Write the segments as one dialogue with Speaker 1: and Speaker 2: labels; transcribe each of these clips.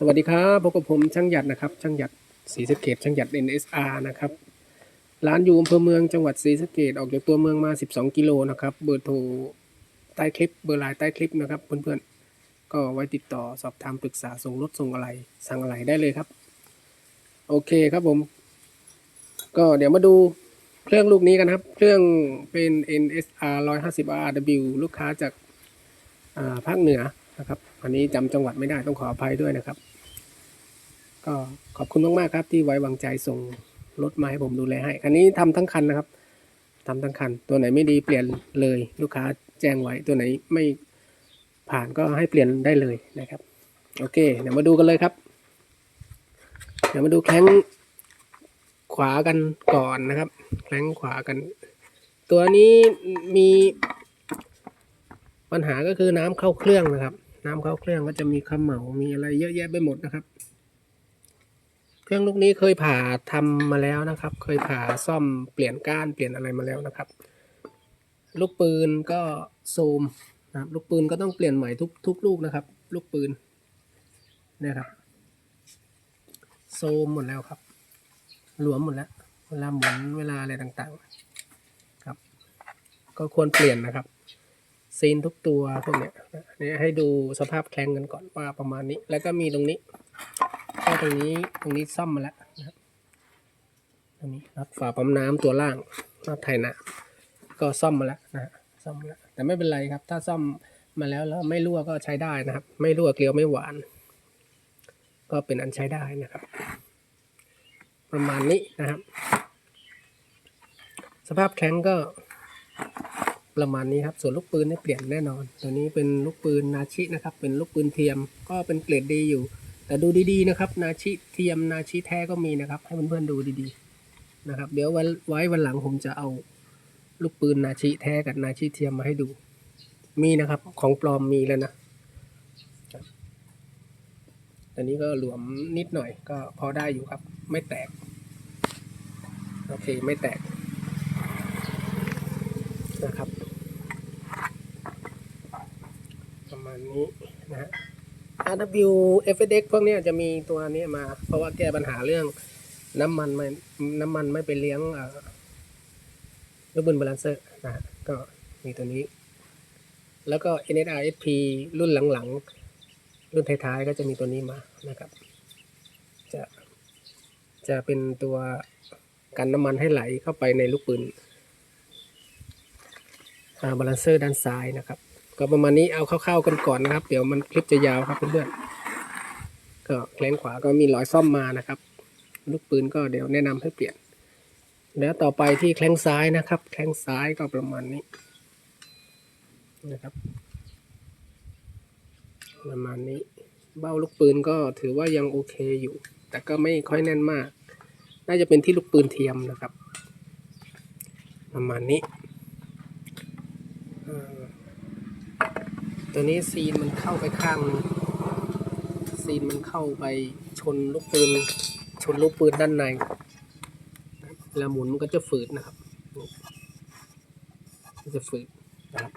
Speaker 1: สวัสดีครับพบกับผมช่างหยัดนะครับ ช่างหยัดศรีสะเกดช่างหยัด NSR นะครับ ร้านอยู่อำเภอเมืองจังหวัดศรีสะเกดออกจากตัวเมืองมา 12 กิโลนะครับ เบอร์โทรใต้คลิป เบอร์ไลน์ใต้คลิปนะครับ เพื่อนๆ ก็ไว้ติดต่อสอบถามปรึกษาส่งรถส่งอะไร สั่งอะไรได้เลยครับ โอเคครับผม ก็เดี๋ยวมาดูเครื่องลูกนี้กันครับ เครื่องเป็น NSR 150 RW ลูกค้าจากภาคเหนือนะครับ อันนี้จำจังหวัดไม่ได้ต้องขออภัยด้วยนะครับ ก็ขอบคุณมากๆครับ ที่ไว้วางใจส่งรถมาให้ผมดูแลให้คันนี้ทำทั้งคันนะครับทำทั้งคัน ตัวไหนไม่ดีเปลี่ยนเลย ลูกค้าแจ้งไว้ ตัวไหนไม่ผ่านก็ให้เปลี่ยนได้เลยนะครับ โอเค เดี๋ยวมาดูกันเลยครับ เดี๋ยวมาดูแข้งขวากันก่อนนะครับแข้งขวากัน ตัวนี้มีปัญหาก็คือน้ำเข้าเครื่องนะครับ น้ำเข้าเครื่องก็จะมีขมเหลามีอะไรเยอะแยะไปหมดนะครับ เครื่องลูกนี้เคยผ่าทำมาแล้วนะครับ เคยผ่าซ่อมเปลี่ยนก้านเปลี่ยนอะไรมาแล้วนะครับ ลูกปืนก็โซมนะครับลูกปืนก็ต้องเปลี่ยนใหม่ทุกทุกลูกนะครับ ลูกปืนเนี่ยครับโซมหมดแล้วครับ หลวมหมดแล้วเวลาหมุนเวลาอะไรต่างๆครับ ก็ควรเปลี่ยนนะครับซีนทุกตัวพวกเนี้ยนี่ให้ดูสภาพแข้งกันก่อนว่าประมาณนี้ แล้วก็มีตรงนี้ ตรงนี้ตรงนี้ซ่อมมาแล้วนะครับตรงนี้น็อตฝาปั๊มน้ำตัวล่างน็อตไทยน้ำก็ซ่อมมาแล้วนะซ่อมแล้วแต่ไม่เป็นไรครับ ถ้าซ่อมมาแล้วแล้วไม่รั่วก็ใช้ได้นะครับ ไม่รั่วเกลียวไม่หวาน ก็เป็นอันใช้ได้นะครับ ประมาณนี้นะครับ สภาพแข้งก็ประมาณนี้ครับ ส่วนลูกปืนเนี่เปลี่ยนแน่นอน ตัวนี้เป็นลูกปืนนาชินะครับ เป็นลูกปืนเทียม ก็เป็นเกรดดีอยู่ แต่ดูดีๆนะครับ นาชิเทียมนาชิแท้ก็มีนะครับ ให้เพื่อนๆดูดีๆนะครับ เดี๋ยววันไว้วันหลังผมจะเอาลูกปืนนาชิแท้กับนาชิเทียมมาให้ดู มีนะครับ ของปลอมมีแล้วนะครับอันนี้ก็หลวมนิดหน่อยก็พอได้อยู่ครับ ไม่แตก โอเคไม่แตกนะครับ ประมาณนี้นะฮะ RW FSX พวกนี้จะมีตัวนี้มา เพราะว่าแก้ปัญหาเรื่องน้ำมันไม่น้ำมันไม่ไปเลี้ยงเออลูกบุนบาลานเซอร์นะฮะก็มีตัวนี้ แล้วก็ NSR SP รุ่นหลังๆ รุ่นท้ายๆ ก็จะมีตัวนี้มานะครับ จะจะเป็นตัวกันน้ำมันให้ไหลเข้าไปในลูกปืนบาลานเซอร์ด้านซ้ายนะครับ ก็ประมาณนี้เอาเข้าๆกันก่อนนะครับ เดี๋ยวมันคลิปจะยาวครับเพื่อนๆก็แขนขวาก็มีรอยซ่อมมานะครับลูกปืนก็เดี๋ยวแนะนำให้เปลี่ยน แล้วต่อไปที่แข้งซ้ายนะครับแข้งซ้ายก็ประมาณนี้นะครับ ประมาณนี้ เบ้าลูกปืนก็ถือว่ายังโอเคอยู่ แต่ก็ไม่ค่อยแน่นมาก น่าจะเป็นที่ลูกปืนเทียมนะครับ ประมาณนี้ อ่า ตัวนี้ซีนมันเข้าไปข้างนึงซีนมันเข้าไปชนลูกปืน ชนลูกปืนด้านในเวลาหมุนมันก็จะฝืดนะครับมันจะฝืดนะครับ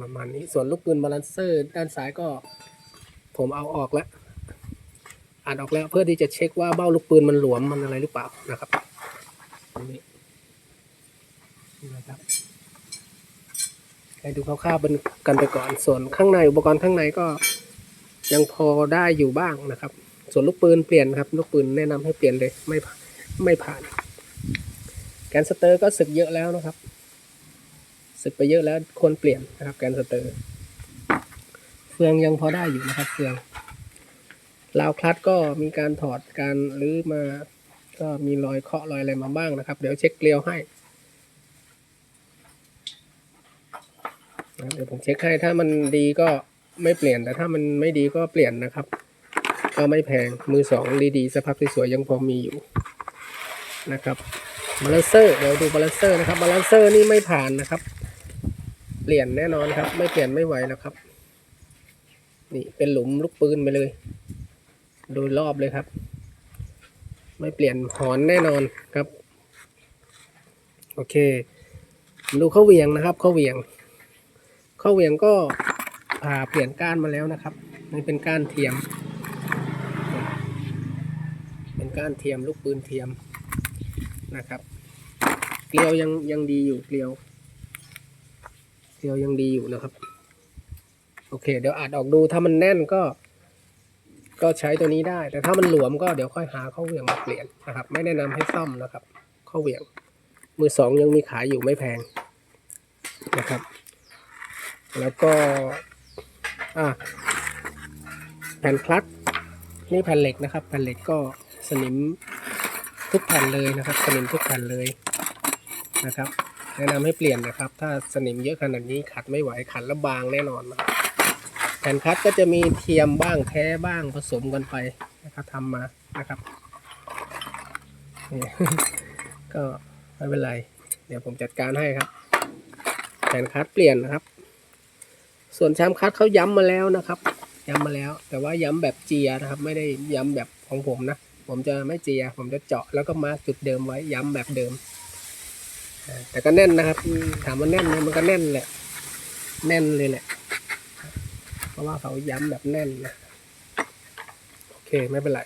Speaker 1: ประมาณนี้ส่วนลูกปืนบาลานเซอร์ ด้านซ้ายก็ผมเอาออกแล้วอ่านออกแล้วเพื่อที่จะเช็คว่าเบ้าลูกปืนมันหลวมมันอะไรหรือเปล่านะครับนี้นะครับ ให้ดูคร่าวๆเป็นกันไปก่อน ส่วนข้างในอุปกรณ์ข้างในก็ยังพอได้อยู่บ้างนะครับ ส่วนลูกปืนเปลี่ยนครับ ลูกปืนแนะนำให้เปลี่ยนเลยไม่ไม่ผ่าน แกนสเตอร์ก็สึกเยอะแล้วนะครับ สึกไปเยอะแล้วควรเปลี่ยนนะครับ แกนสเตอร์ เฟืองยังพอได้อยู่นะครับ เฟืองราวคลัตก็มีการถอดการรื้อมา ก็มีรอยเคาะรอยอะไรมาบ้างนะครับ เดี๋ยวเช็คเกลียวให้ นะครับ เดี๋ยวผมเช็คให้ถ้ามันดีก็ไม่เปลี่ยนแต่ถ้ามันไม่ดีก็เปลี่ยนนะครับ ก็ไม่แพงมือสองดีๆสภาพสวยๆยังพอมีอยู่นะครับบาลานเซอร์เดี๋ยวดูบาลานเซอร์นะครับบาลานเซอร์นี่ไม่ผ่านนะครับ เปลี่ยนแน่นอนครับ ไม่เปลี่ยนไม่ไหวแล้วครับ นี่เป็นหลุมลูกปืนไปเลย โดยรอบเลยครับ ไม่เปลี่ยนหอนแน่นอนครับ โอเค ดูเข้าเวียงนะครับเข้าเวียง เข้าเหวียงก็ผ่าเปลี่ยนก้านมาแล้วนะครับนี่เป็นก้านเทียม เป็นก้านเทียมลูกปืนเทียมนะครับ เกลียวยังยังดีอยู่เกลียว เกลียวยังดีอยู่นะครับ โอเค เดี๋ยวอาจออกดูถ้ามันแน่นก็ ก็ใช้ตัวนี้ได้ แต่ถ้ามันหลวมก็เดี๋ยวค่อยหาข้อเหวี่ยงมาเปลี่ยนนะครับ ไม่แนะนำให้ซ่อมนะครับข้อเหวี่ยง มือสองยังมีขายอยู่ไม่แพงนะครับ แล้วก็อแผ่นคลัตช์นี่แผ่นเหล็กนะครับแผ่นเหล็กก็สนิมทุกแผ่นเลยนะครับ สนิมทุกแผ่นเลยนะครับ แนะนำให้เปลี่ยนนะครับ ถ้าสนิมเยอะขนาดนี้ขัดไม่ไหวขัดแล้วบางแน่นอนนะแผ่นคลัตก็จะมีเทียมบ้างแท้บ้างผสมกันไปนะครับทำมานะครับนี่ก็ไม่เป็นไร เดี๋ยวผมจัดการให้ครับ แผ่นคลัตช์เปลี่ยนนะครับ ส่วนแชามคัดเขาย้ำมาแล้วนะครับ ย้ำมาแล้ว แต่ว่าย้ำแบบเจียนะครับ ไม่ได้ย้ำแบบของผมนะ ผมจะไม่เจีย ผมจะเจาะแล้วก็มาร์กจุดเดิมไว้ย้ำแบบเดิม แต่ก็แน่นนะครับ ถามว่าแน่นไหมมันก็แน่นแหละ แน่นเลยแหละ เพราะว่าเขาย้ำแบบแน่นนะ โอเคไม่เป็นไร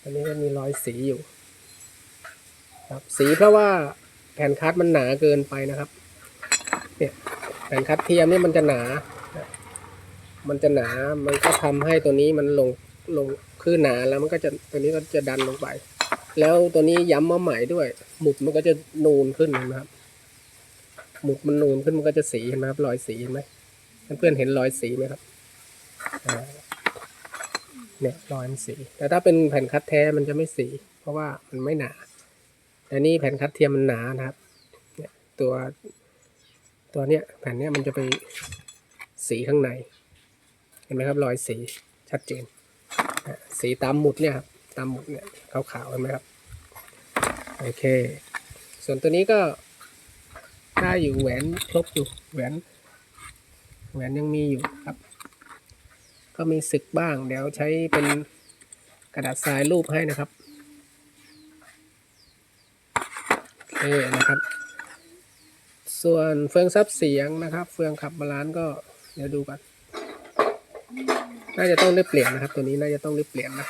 Speaker 1: อันนี้ก็มีรอยสีอยู่ ครับ สีเพราะว่าแผ่นคัดมันหนาเกินไปนะครับ เนี่ยแผ่นคัดเทียมนี่มันจะหนา มันจะหนา มันก็ทำให้ตัวนี้มันลงลงคือหนาแล้วมันก็จะตัวนี้ก็จะดันลงไป แล้วตัวนี้ย้ำมาใหม่ด้วย หมุดมันก็จะนูนขึ้นนไหมครับ หมุดมันนูนขึ้นมันก็จะสีเห็นไหมครับรอยสีเห็นไหมเพื่อนเห็นรอยสีไหมครับเนี่ยรอยมันสี แต่ถ้าเป็นแผ่นคัดแท้มันจะไม่สี เพราะว่ามันไม่หนา แต่นี่แผ่นคัดเทียมมันหนานะครับ เนี่ยตัว ตัวเนี้ยแผ่นเนี้ยมันจะไปสีข้างใน เห็นไหมครับรอยสีชัดเจน สีตามหมุดเนี่ยครับตามหมุดเนี่ยขาวๆเห็นไหมครับโอเค ส่วนตัวนี้ก็ได้อยู่แหวนครบอยู่แหวน แหวนยังมีอยู่ครับ ก็มีสึกบ้าง เดี๋ยวใช้เป็นกระดาษทรายรูปให้นะครับโอเคนะครับ ส่วนเฟืองซับเสียงนะครับ เฟืองขับบาลานซ์ก็เดี๋ยวดูกัน น่าจะต้องได้เปลี่ยนนะครับ ตัวนี้น่าจะต้องได้เปลี่ยนนะ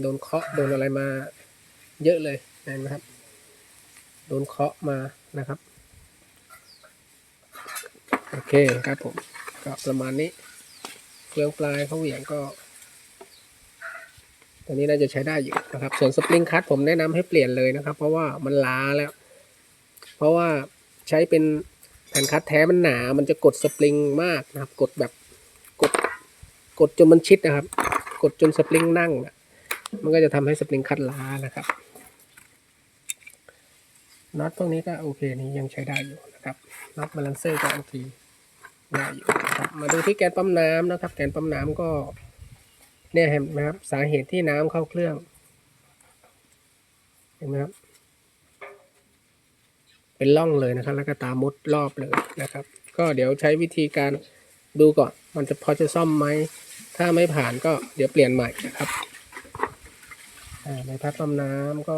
Speaker 1: โดนเคาะโดนอะไรมาเยอะเลยเห็นไหมครับ โดนเคาะมานะครับ โอเคครับผม ก็ประมาณนี้ เฟืองปลายเขาเหวี่ยงก็ ตัวนี้น่าจะใช้ได้อยู่นะครับ ส่วนสปริงคัตผมแนะนำให้เปลี่ยนเลยนะครับ เพราะว่ามันล้าแล้ว เพราะว่า ใช้เป็นแผ่นคัดแท้มันหนา มันจะกดสปริงมากนะครับ กดแบบกดกดจนมันชิดนะครับ กดจนสปริงนั่งนะมันก็จะทำให้สปริงคัดล้านะครับน็อตพวกนี้ก็โอเคนี้ยังใช้ได้อยู่นะครับน็อตบาลานเซอร์ก็โอเคได้อยู่นะครับมาดูที่แกนปั๊มน้ำนะครับ แกนปั๊มน้ำก็เนี่ยเห็นไหมครับสาเหตุที่น้ำเข้าเครื่องเห็นไหมครับ เป็นร่องเลยนะครับ แล้วก็ตามมุดรอบเลยนะครับ ก็เดี๋ยวใช้วิธีการดูก่อน มันจะพอจะซ่อมไหม ถ้าไม่ผ่านก็เดี๋ยวเปลี่ยนใหม่นะครับอ่าใบพัดปั๊มน้ำก็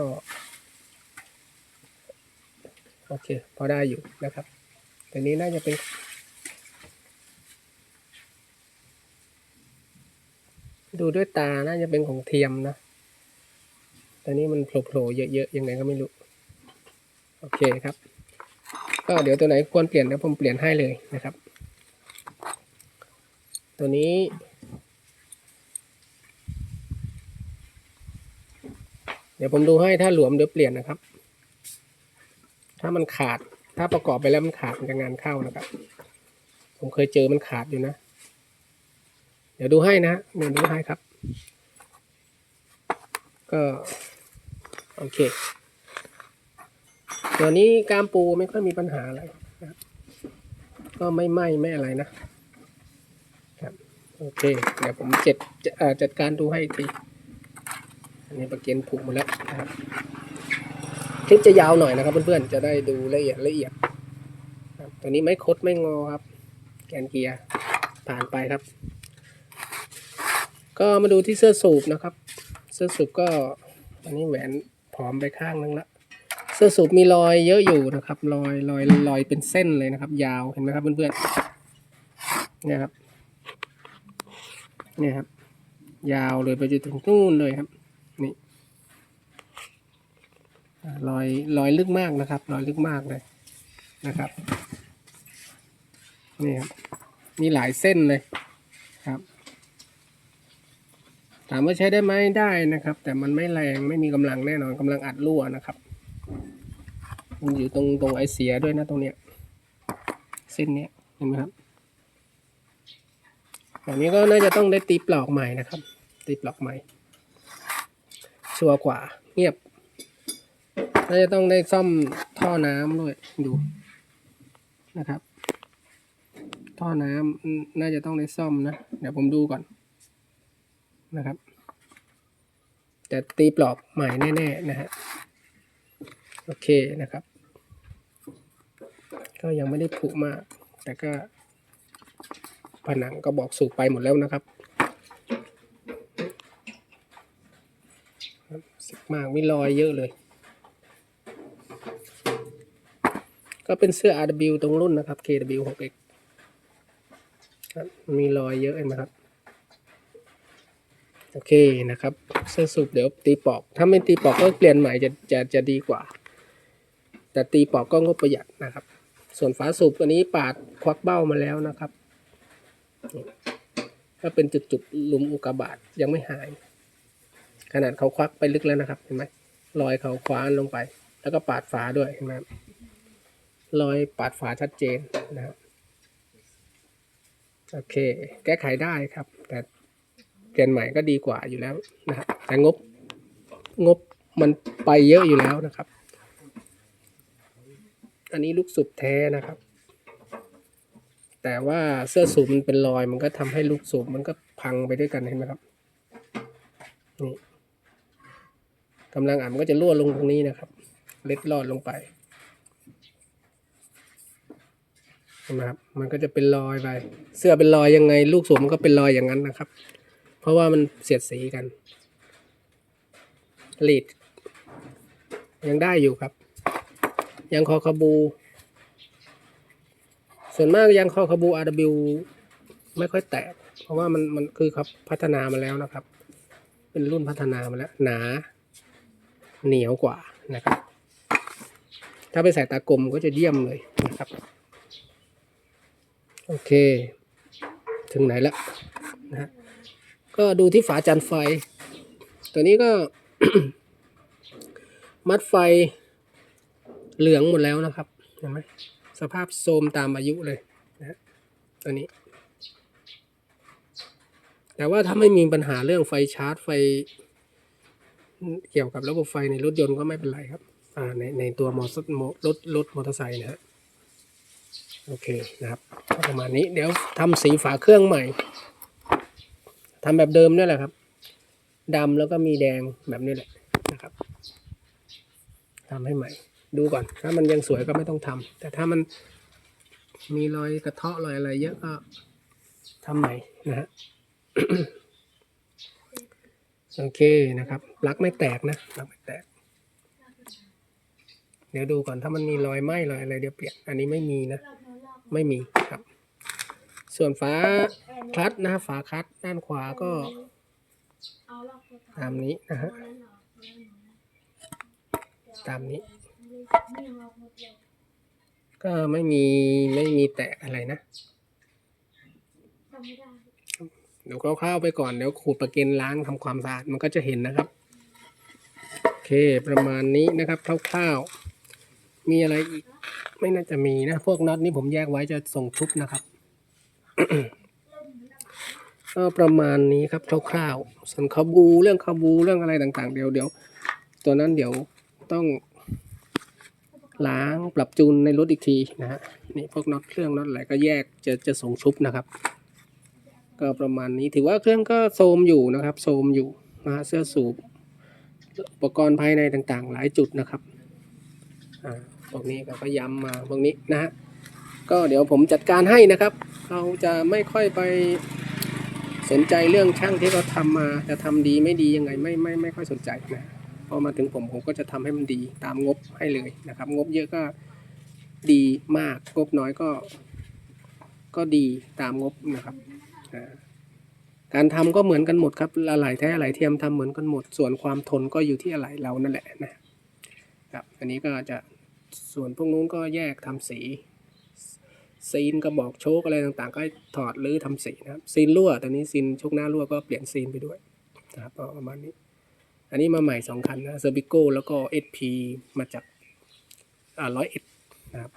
Speaker 1: โอเค พอได้อยู่นะครับ แต่นี้น่าจะเป็นดูด้วยตาน่าจะเป็นของเทียมนะ แต่นี้มันโผล่ๆเยอะๆยังไงก็ไม่รู้ โอเคครับ ก็เดี๋ยวตัวไหนควรเปลี่ยนเดี๋ยวผมเปลี่ยนให้เลยนะครับ ตัวนี้ เดี๋ยวผมดูให้ถ้าหลวมเดี๋ยวเปลี่ยนนะครับ ถ้ามันขาดถ้าประกอบไปแล้วมันขาดมันจะงานเข้านะครับ ผมเคยเจอมันขาดอยู่นะ เดี๋ยวดูให้นะฮะเดี๋ยวดูให้ครับ ก็ โอเค ตัวนี้กามปูไม่ค่อยมีปัญหาอะไรนะครับก็ไม่ไหม้ไม่อะไรนะครับโอเค เดี๋ยวผมเจ็ดจะเอ่อจัดการดูให้อีกที อันนี้ประเก็นผูกหมดแล้วนะครับคลิปจะยาวหน่อยนะครับเพื่อนๆ จะได้ดูละเอียดละเอียดตัวนี้ไม่คดไม่งอครับ แกนเกียร์ผ่านไปครับ ก็มาดูที่เสื้อสูบนะครับ เสื้อสูบก็อันนี้แหวนผอมไปข้างนึงละ เสื้อสูบมีรอยเยอะอยู่นะครับรอยรอยรอยเป็นเส้นเลยนะครับ ยาวเห็นไหมครับเพื่อนๆเนี่ยครับเนี่ยครับ ยาวเลยไปจนถึงนู่นเลยครับ นี่รอยรอยลึกมากนะครับ รอยลึกมากเลยนะครับนี่ครับมีหลายเส้นเลยครับ ถามว่าใช้ได้ไหมได้นะครับ แต่มันไม่แรงไม่มีกำลังแน่นอนกำลังอัดรั่วนะครับ มันอยู่ตรงตรงไอเสียด้วยนะตรงเนี้ย เส้นเนี้ยเห็นไหมครับแบบนี้ก็น่าจะต้องได้ตีปลอกใหม่นะครับ ตีปลอกใหม่ ชัวร์กว่าเงียบ น่าจะต้องได้ซ่อมท่อน้ำด้วยดูนะครับ ท่อน้ำน่าจะต้องได้ซ่อมนะ เดี๋ยวผมดูก่อนนะครับ แต่ตีปลอกใหม่แน่ๆนะฮะ โอเคนะครับ ก็ยังไม่ได้ผุมาก แต่ก็ ผนังก็บอกสูบไปหมดแล้วนะครับสึกมากมีรอยเยอะเลย ก็เป็นเสื้อ RW ตรงรุ่นนะครับ KW 6X มีรอยเยอะเห็นไหมครับ โอเคนะครับ เสื้อสูบเดี๋ยวตีปอก ถ้าไม่ตีปอกก็เปลี่ยนใหม่จะจะจะดีกว่า แต่ตีปอกก็งบประหยัดนะครับ ส่วนฝาสูบตัวนี้ปาดควักเบ้ามาแล้วนะครับก็เป็นจุดๆหลุมอุกกาบาตยังไม่หาย ขนาดเขาควักไปลึกแล้วนะครับเห็นไหมรอยเขาคว้านลงไป แล้วก็ปาดฝาด้วยเห็นไหมครับรอยปาดฝาชัดเจนนะครับโอเค แก้ไขได้ครับ แต่เปลี่ยนใหม่ก็ดีกว่าอยู่แล้วนะครับแต่งบงบมันไปเยอะอยู่แล้วนะครับ อันนี้ลูกสูบแท้นะครับ แต่ว่าเสื้อสูบมันเป็นรอยมันก็ทำให้ลูกสูบมันก็พังไปด้วยกันเห็นไหมครับนี่กำลังอ่านมันก็จะรั่วลงตรงนี้นะครับ เล็ดลอดลงไปเห็นไหมครับมันก็จะเป็นรอยไป เสื้อเป็นรอยยังไง ลูกสูบมันก็เป็นรอยอย่างนั้นนะครับ เพราะว่ามันเสียดสีกันลีดยังได้อยู่ครับ ยังคอคาบู ส่วนมากยังคอคาบู RW ไม่ค่อยแตก เพราะว่ามันมันคือครับพัฒนามาแล้วนะครับ เป็นรุ่นพัฒนามาแล้ว หนา เหนียวกว่านะครับ ถ้าไปใส่ตากลมก็จะเยี่ยมเลยนะครับ โอเค ถึงไหนละนะฮะก็ดูที่ฝาจานไฟ ตัวนี้ก็ มัดไฟ เหลืองหมดแล้วนะครับ เห็นไหมสภาพโทรมตามอายุเลยนะตัวนี้ แต่ว่าถ้าไม่มีปัญหาเรื่องไฟชาร์จไฟ เกี่ยวกับระบบไฟในรถยนต์ก็ไม่เป็นไรครับ อ่าในในตัวมอเตอร์รถรถมอเตอร์ไซค์นะฮะโอเคนะครับก็ประมาณนี้เดี๋ยวทำสีฝาเครื่องใหม่ทำแบบเดิมนี่แหละครับดำแล้วก็มีแดงแบบนี้แหละนะครับทำให้ใหม่ ดูก่อน ถ้ามันยังสวยก็ไม่ต้องทำแต่ถ้ามันมีรอยกระเทาะรอยอะไรเยอะก็ทำใหม่นะฮะโอเคนะครับลักไม่แตกนะลักไม่แตก เดี๋ยวดูก่อนถ้ามันมีรอยไหม้รอยอะไรเดี๋ยวเปลี่ยน อันนี้ไม่มีนะ ไม่มีครับ ส่วนฝาคลัตนะฝาคลัตด้านขวาก็ตามนี้นะฮะตามนี้ ก็ไม่มีไม่มีแตกอะไรนะเดี๋ยวคร่าวๆไปก่อนเดี๋ยวขูดประเก็นล้างทำความสะอาดมันก็จะเห็นนะครับ โอเคประมาณนี้นะครับคร่าวๆมีอะไรอีก ไม่น่าจะมีนะ พวกน็อตนี้ผมแยกไว้จะส่งชุบนะครับก็ประมาณนี้ครับคร่าวๆส่วนคาบูเรื่องคาบูเรื่องอะไรต่าง ๆ เดี๋ยวเดี๋ยวตัวนั้นเดี๋ยวต้อง ล้างปรับจูนในรถอีกทีนะฮะนี่พวกน็อตเครื่องน็อตอะไรก็แยกจะจะส่งชุบนะครับ ก็ประมาณนี้ถือว่าเครื่องก็โทมอยู่นะครับโทมอยู่นะฮะเสื้อสูบอุปกรณ์ภายในต่างๆ หลายจุดนะครับอ่าพวกนี้ก็ก็ย้ำมาพวกนี้นะฮะก็เดี๋ยวผมจัดการให้นะครับ เราจะไม่ค่อยไปสนใจเรื่องช่างที่เขาทำมาจะทำดีไม่ดียังไงไม่ไม่ไม่ค่อยสนใจนะ พอมาถึงผมผมก็จะทำให้มันดีตามงบให้เลยนะครับ งบเยอะก็ดีมาก งบน้อยก็ ก็ดีตามงบนะครับการทำก็เหมือนกันหมดครับอะไหล่แท้อะไหล่เทียมทำเหมือนกันหมด ส่วนความทนก็อยู่ที่อะไหล่เรานั่นแหละนะครับ อันนี้ก็จะส่วนพวกนู้นก็แยกทำสีซีนกระบอกโชคอะไรต่างๆ ก็ถอดหรือทำสีนะครับซีนรั่วตอนนี้ซีนโชคหน้ารั่วก็เปลี่ยนซีนไปด้วยนะครับประมาณนี้ อันนี้มาใหม่สองคันนะเซอร์บิโก้แล้วก็เอพีมาจากอ่าร้อยเอ็ดนะครับ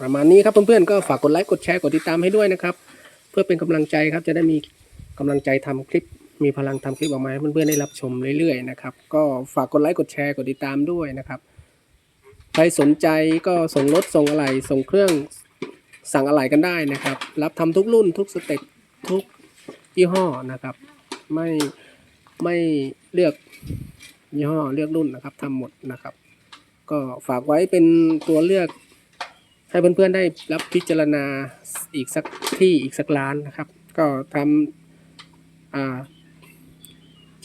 Speaker 1: ประมาณนี้ครับเพื่อนๆก็ฝากกดไลค์กดแชร์กดติดตามให้ด้วยนะครับ เพื่อเป็นกำลังใจครับจะได้มีกำลังใจทำคลิป มีพลังทำคลิปออกมาให้เพื่อนๆได้รับชมเรื่อยๆนะครับก็ฝากกดไลค์กดแชร์กดติดตามด้วยนะครับใครสนใจก็ส่งรถส่งอะไหล่ส่งเครื่องสั่งอะไหล่กันได้นะครับ รับทำทุกรุ่นทุกสเต็ปทุกยี่ห้อนะครับ ไม่ ไม่เลือกยี่ห้อเลือกรุ่นนะครับทำหมดนะครับ ก็ฝากไว้เป็นตัวเลือกให้เพื่อนๆได้รับพิจารณาอีกสักที่อีกสักร้านนะครับ ก็ทำ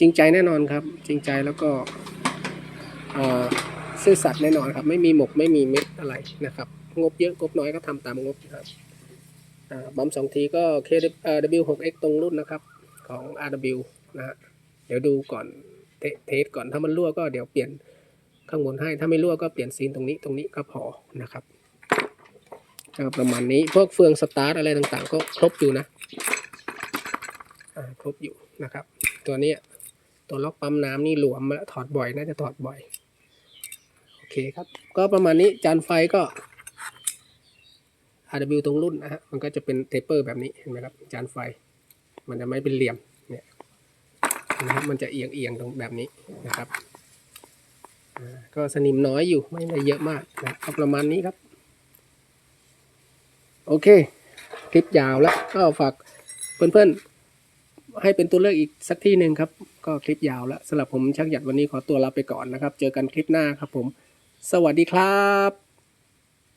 Speaker 1: จริงใจแน่นอนครับ จริงใจแล้วก็ซื่อสัตย์แน่นอนครับ ไม่มีหมกไม่มีเม็ดอะไรนะครับ งบเยอะงบน้อยก็ทำตามงบนะครับอ่าบัมสองทีก็ KW6X ตรงรุ่นนะครับของ RW นะฮะ เดี๋ยวดูก่อนเทสก่อนถ้ามันรั่วก็เดี๋ยวเปลี่ยนข้างบนให้ถ้าไม่รั่วก็เปลี่ยนซีนตรงนี้ตรงนี้ก็พอนะครับก็ประมาณนี้พวกเฟืองสตาร์ทอะไรต่างๆ ก็ครบอยู่นะครบอยู่นะครับ ตัวนี้ตัวล็อกปั๊มน้ำนี่หลวมแล้วถอดบ่อยน่าจะถอดบ่อยโอเคครับ ก็ประมาณนี้จานไฟก็ RW ตรงรุ่นนะฮะมันก็จะเป็นเทปเปอร์แบบนี้เห็นไหมครับจานไฟ มันจะไม่เป็นเหลี่ยม นะครับมันจะเอียงเอียงๆตรงแบบนี้นะครับก็สนิมน้อยอยู่ไม่ได้เยอะมากนะก็ประมาณนี้ครับ โอเค คลิปยาวแล้วก็ฝากเพื่อนๆ ให้เป็นตัวเลือกอีกสักที่หนึ่งครับ ก็คลิปยาวแล้วสำหรับผมชักหยัดวันนี้ขอตัวลาไปก่อนนะครับ เจอกันคลิปหน้าครับผม สวัสดีครับ